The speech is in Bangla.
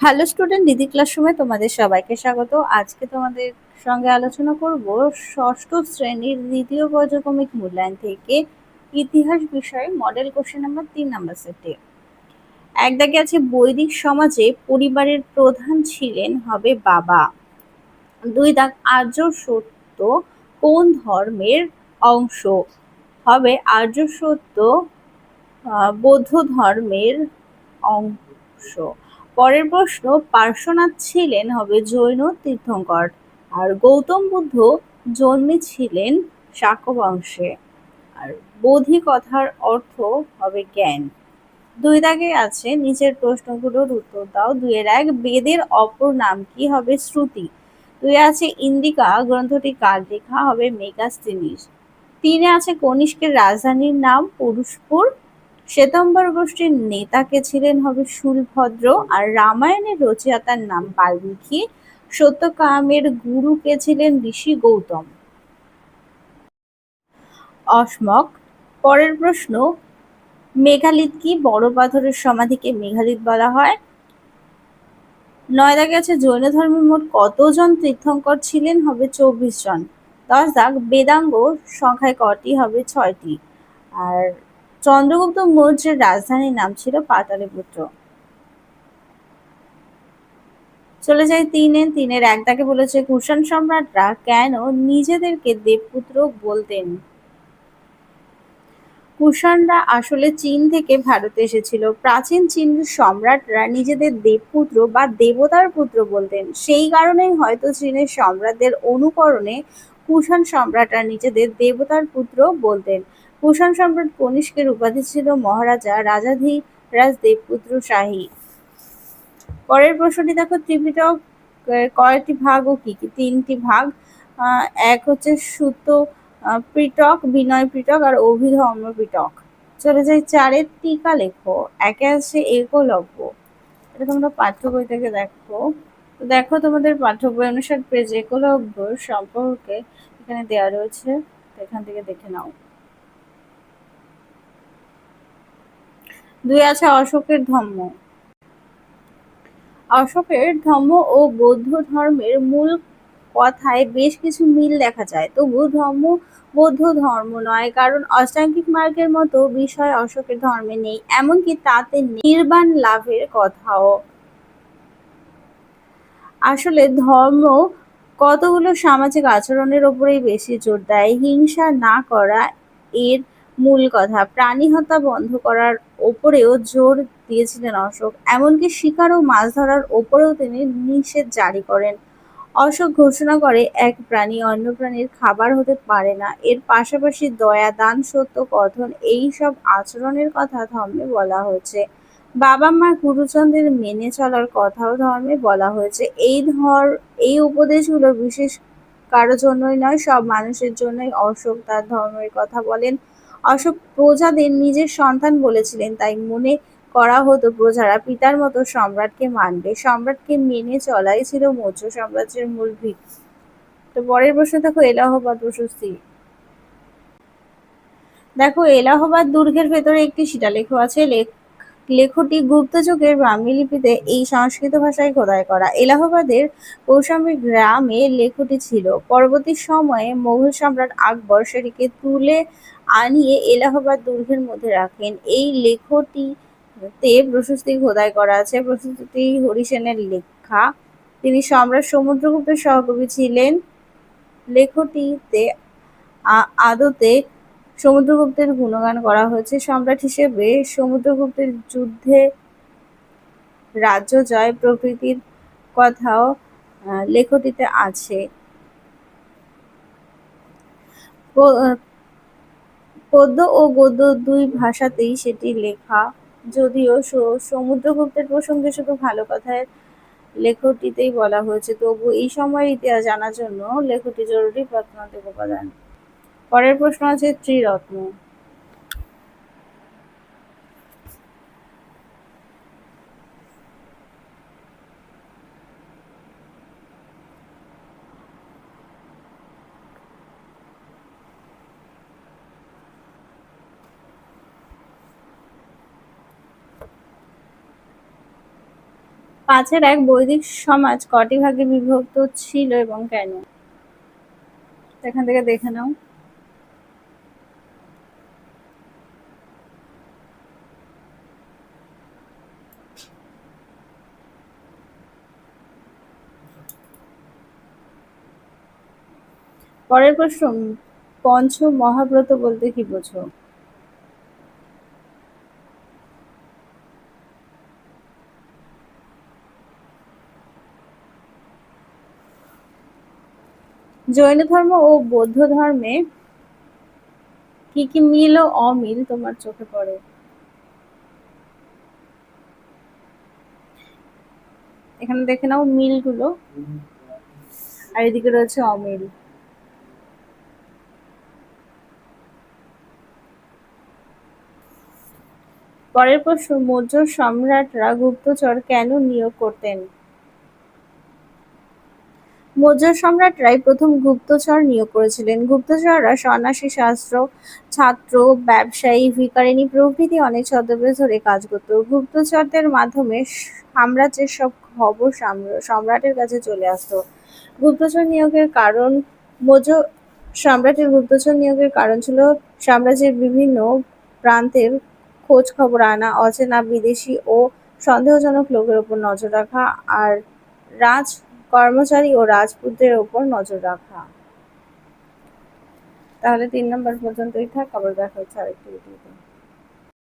হ্যালো স্টুডেন্ট দিদি ক্লাসরুমে তোমাদের সবাইকে স্বাগত। আজকে তোমাদের সঙ্গে আলোচনা করব ষষ্ঠ শ্রেণির দ্বিতীয় পর্যক্রমিক মূল্যায়ন থেকে ইতিহাস বিষয়ে মডেল কোশ্চেন নাম্বার তিন নাম্বার সেটে এক দাগে আছে, বৈদিক সমাজে পরিবারের প্রধান ছিলেন হবে বাবা। দুই দাগ, আর্য সত্য কোন ধর্মের অংশ? হবে আর্য সত্য বৌদ্ধ ধর্মের অংশ। পরের প্রশ্ন, পার্শ্বনাথ ছিলেন হবে জৈন তীর্থঙ্কর আর গৌতম বুদ্ধ জন্মেছিলেন শাক্য বংশে আর বোধি কথার অর্থ হবে জ্ঞান। দুই দাগে আছে, নিচের প্রশ্নগুলোর উত্তর দাও। দুইয়ের এক, বেদের অপর নাম কি হবে শ্রুতি? দুই আছে, ইন্দিকা গ্রন্থটি কার লেখা হবে মেগাস্তিনিস তিনে আছে, কনিষ্কের রাজধানীর নাম পুরুষপুর। শ্বেতম্বর গোষ্ঠীর নেতা কে ছিলেন হবে শুলভদ্র আর রামায়ণের রচয়িতার নাম বাল্মীকি। সত্যকামের গুরু কে ছিলেন ঋষি গৌতম। অসমক, পরের প্রশ্ন, মেঘালিত কি বড় পাথরের সমাধিকে মেঘালিত বলা হয়? নয় দাগে আছে জৈন ধর্মের মোট কতজন তীর্থঙ্কর ছিলেন? হবে চব্বিশ জন। দশ দাগ বেদাঙ্গ সংখ্যায় কটি? হবে ছয়টি। আর চন্দ্রগুপ্ত মৌর্যের রাজধানীর নাম ছিল পাটলিপুত্র। চলে যায় তিনে। তিনের এক দাগে বলেছে, কুষাণ সম্রাটরা কেন নিজেদেরকে দেবপুত্র বলতেন? কুষাণরা আসলে চীন থেকে ভারতে এসেছিল। প্রাচীন চীন সম্রাটরা নিজেদের দেবপুত্র বা দেবতার পুত্র বলতেন। সেই কারণেই হয়তো চীনের সম্রাটদের অনুকরণে কুষাণ সম্রাটরা নিজেদের দেবতার পুত্র বলতেন। কুষাণ সম্রাট কনিষ্কের উপাধি ছিল মহারাজা রাজাধিরাজ দেবপুত্র শাহী। পরের প্রশ্নটি দেখো, ত্রিপিটক কয়টি ভাগ ও কি কি? তিনটি ভাগ। এক হচ্ছে সুত পৃটক, বিনয় পৃটক আর অভিধর্ম পৃটক। চলে যাই চারের টিকা লেখো। একে আছে একলব্য। এটা তোমরা পাঠ্য বই থেকে দেখো। দেখো তোমাদের পাঠ্য বই অনুসার পেজ একলব্য সম্পর্কে এখানে দেওয়া রয়েছে এখান থেকে দেখে নাও। দুই আছে অশোকের ধর্ম। অশোকের ধর্ম ও বৌদ্ধ ধর্মের মূল কথায় বেশ কিছু মিল দেখা যায়, তবু ধর্ম বৌদ্ধ ধর্ম নয়, কারণ অষ্টাঙ্গিক মার্গের মতো বিষয় অশোকের ধর্মে নেই, এমনকি তাতে নির্বাণ লাভের কথাও। আসলে ধর্ম কতগুলো সামাজিক আচরণের ওপরেই বেশি জোর দেয়? হিংসা না করা এর মূল কথা। প্রাণী হত্যা বন্ধ করার ওপরেও জোর দিয়েছিলেন অশোক। এমনকি শিকার ও মাছ ধরার ওপরেও তিনি নিষেধ জারি করেন। অশোক ঘোষণা করে, এক প্রাণী অন্য প্রাণীর খাবার হতে পারে না। এর পাশাপাশি দয়া, দান, সত্য, কথন, এই সব আচরণের কথা ধর্মে বলা হয়েছে। বাবা মা গুরুজনদের মেনে চলার কথাও ধর্মে বলা হয়েছে। এই ধর, এই উপদেশগুলো বিশেষ কারোর জন্যই নয়, সব মানুষের জন্যই অশোক তার ধর্মের কথা বলেন। অশোক প্রজাদের নিজের সন্তান বলেছিলেন, তাই মনে করা হতো প্রজারা পিতার মতো সম্রাটকে মানবে। সম্রাটকে মেনে চলাই ছিল মৌর্য সাম্রাজ্যের মূল ভিত্তি তো পরের প্রশ্ন, দেখো এলাহাবাদ প্রশস্তি। দেখো এলাহাবাদ দুর্গের ভেতরে একটি শিলালেখ আছে, লেখ লেখটি গুপ্ত যুগের ব্রাহ্মী লিপিতে এই সংস্কৃত ভাষায় খোদাই করা। এলাহাবাদের কৌশাম্বী গ্রামে লেখটি ছিল। পরবর্তী সময়ে মোগল সম্রাট আকবর সেটিকে তুলে আনিয়ে এলাহাবাদ দুর্গের মধ্যে রাখেন। এই লেখটিতে প্রশস্তি খোদাই করা আছে। প্রশস্তিটি হরিসেনের লেখা। তিনি সম্রাট সমুদ্রগুপ্তের সহকবি ছিলেন। লেখটিতে আদতে সমুদ্রগুপ্তের গুণগান করা হয়েছে। সম্রাট হিসেবে সমুদ্রগুপ্তের যুদ্ধে রাজ্য জয় প্রকৃতির কথাও লেখটিতে আছে। পদ্য ও গদ্য দুই ভাষাতেই সেটি লেখা। যদিও সমুদ্রগুপ্তের প্রসঙ্গে শুধু ভালো কথায় লেখটিতেই বলা হয়েছে, তবু এই সময়ের ইতিহাস জানার জন্য লেখটি জরুরি প্রত্নতাত্ত্বিক উপাদান। পরের প্রশ্ন আছে ত্রিরত্ন। পাঁচের এক বৈদিক সমাজ কটি ভাগে বিভক্ত ছিল এবং কেন? এখান থেকে দেখে নাও। পরের প্রশ্ন, পঞ্চ মহাব্রত বলতে কি বোঝো? জৈন ধর্ম ও বৌদ্ধ ধর্মে কি কি মিল ও অমিল তোমার চোখে পড়ে? এখানে দেখে নাও মিলগুলো। আর এদিকে রয়েছে অমিল। পরের প্রশ্ন, মৌর্য সম্রাটরা গুপ্তচর কেন নিয়োগ করতেন? মৌর্য সম্রাটরাই প্রথম গুপ্তচর নিয়োগ করেছিলেন। গুপ্তচররা সন্ন্যাসী, শাস্ত্র, ছাত্র, ব্যবসায়ী ভিকারিনী প্রভৃতি অনেক ছদ্মবেশ ধরে কাজ করত। গুপ্তচরদের মাধ্যমে সাম্রাজ্যের সব খবর সম্রাটের কাছে চলে আসতো। গুপ্তচর নিয়োগের কারণ, মৌর্য সম্রাটের গুপ্তচর নিয়োগের কারণ ছিল সাম্রাজ্যের বিভিন্ন প্রান্তের খোঁজ খবর আনা, অচেনা বিদেশি ও সন্দেহজনক লোকের উপর নজর রাখা, আর রাজ কর্মচারী ও রাজপুতদের উপর নজর রাখা। তাহলে তিন নম্বর পর্যন্তই থাক, আবার দেখা হচ্ছে আরেকটি ভিডিওতে।